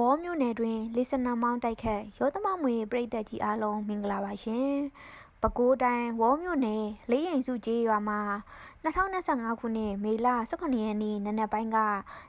ဝေါ်မြို့နယ်တွင်လေးစနမောင်းတိုက်ခတ်ရောသမမွေပြိတ္တကြီးအားလုံးမင်္ဂလာပါရှင်။ပဲခူးတိုင်းဝေါ်မြို့နယ်လေးရင်စုကျေးရွာမှာ2025ခုနှစ်မေလ18ရက်နေ့နံနက်ပိုင်းက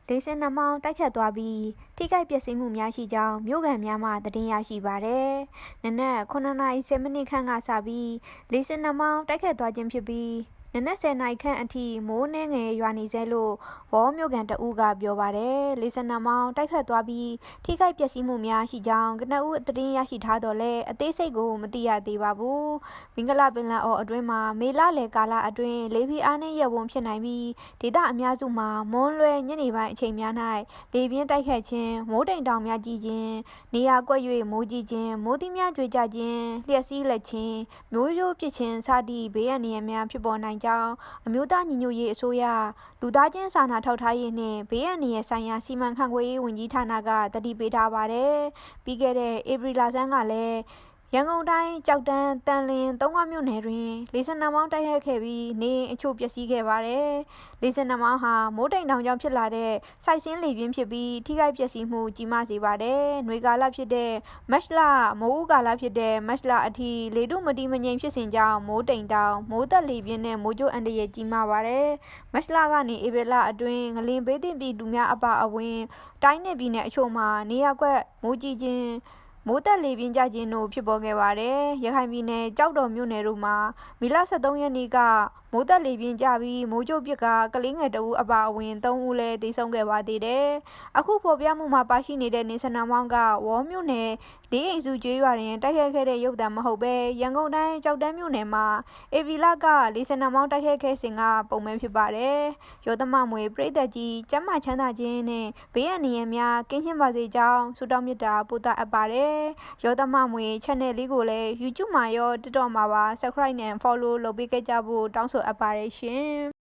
လေးစနမောင်းတိုက်ခတ်သွားပြီးထိခိုက်ပျက်စီးမှုများရှိကြောင်းမြို့ကန်များမှသတင်းရရှိပါရယ်။နနက်9:10မိနစ်ခန့်ကစပြီးလေးစနမောင်းတိုက်ခတ်သွားခြင်းဖြစ်ပြီး နနက်10နာရီခန့်အထိမိုးနှင်းငယ်ရွာနေစေလို့ဝေါ်မြို့ကန်တအူးကပြောပါတယ်လေးစနမောင်းတိုက်ခတ်သွားပြီးထိခိုက်ပျက်စီးမှုများရှိကြောင်းကနအူးသတင်းရရှိထားတော့လဲအသေးစိတ်ကိုမသိရသေးပါဘူးမင်္ဂလာပင်လယ်အော်အတွင်းမှာမေလလယ်ကာလအတွင်းလေပြင်းအားနဲ့ရပ်ဝန်းဖြစ်နိုင်ပြီးဒေသအများစုမှာမွန်းလွဲညနေပိုင်းအချိန်များ၌လေပြင်းတိုက်ခတ်ခြင်းမိုးတိမ်တောင်များကြီးခြင်းနေရာကွက်၍မိုးကြီးခြင်းမိုးသီးများကြွေကြခြင်းလျှက်စီးလက်ခြင်းမျိုးရိုးပစ်ခြင်းစသည့်ဘေးအန္တရာယ်များဖြစ်ပေါ်နိုင်ကြောင်းအမျိုးသားညီညွတ်ရေးအစိုးရလူသားချင်းစာနာထောက်ထားရေးနှင့်ဘေးအန္တရာယ်ဆိုင်ရာစီမံခန့်ခွဲရေးဝန်ကြီးဌာနကတတိပေးထားပါတယ်။ပြီးခဲ့တဲ့ဧပြီလဆန်းကလည်း ရန်ကုန်တိုင်းကြောက်တန်းတန်လင်းသုံးခွမြို့နယ်တွင်လေဆန်နှမောင်းတိုက်ရိုက်ခဲ့ပြီးနေအိမ်အချို့ပျက်စီးခဲ့ပါတယ်။လေဆန်နှမောင်းဟာမိုးတိမ်တောင်ကြောင့်ဖြစ်လာတဲ့စိုက်စင်းလေပြင်းဖြစ်ပြီးထိခိုက်ပျက်စီးမှုကြီးမားစေပါတယ်။ຫນွေကာလဖြစ်တဲ့မတ်လမိုးဦးကာလဖြစ်တဲ့မတ်လအထိလေတုမတိမငြိမ်ဖြစ်စဉ်ကြောင့်မိုးတိမ်တောင်မိုးသက်လေပြင်းနဲ့မိုးကြိုးအန္တရာယ်ကြီးမားပါတယ်။မတ်လကနေဧပြီလအတွင်းငလင်ဘေးသင့်ပြည်သူများအပါအဝင်တိုင်းနယ်ပြည်နယ်အချို့မှာနေရာကွက်မိုးကြီးခြင်း မိုးတက်လေပြင်းကျခြင်းတို့ဖြစ်ပေါ်ခဲ့ပါတယ်။ရခိုင်ပြည်နယ်ကြောက်တော်မြို့နယ်တို့မှာမီလ23ရက်နေ့ကမိုးတက်လေပြင်းကျပြီးမိုးကြိုးပစ်ကကလေးငယ်တဦးအပါအဝင်3ဦးလည်းတိဆုံးခဲ့ပါသေးတယ်။အခုပေါ်ပြမှုမှာပါရှိနေတဲ့နေစနာမောင်းကဝေါ်မြို့နယ်လေးအိမ်စုကျွေးရွာတွင်တိုက်ခိုက်ခဲ့တဲ့ရုပ်သံမဟုတ်ပဲရန်ကုန်တိုင်းကြောက်တန်းမြို့နယ်မှာအေဗီလာကလေးစနာမောင်းတိုက်ခိုက်ခဲ့စဉ်ကပုံမဲဖြစ်ပါတယ်။ရောသမမွေပြိတ္တကြီးကျမ်းမာချမ်းသာခြင်းနဲ့ဘေးအန္တရာယ်များကင်းရှင်းပါစေကြောင်းဆုတောင်းမေတ္တာပို့သအပ်ပါတယ်။ရောသမမွေ channel လေးကိုလည်း YouTube မှာရော TikTok မှာပါ Subscribe နဲ့ Follow လုပ်ပေးခဲ့ကြဖို့တောင်းဆိုအပ်ပါတယ်ရှင်။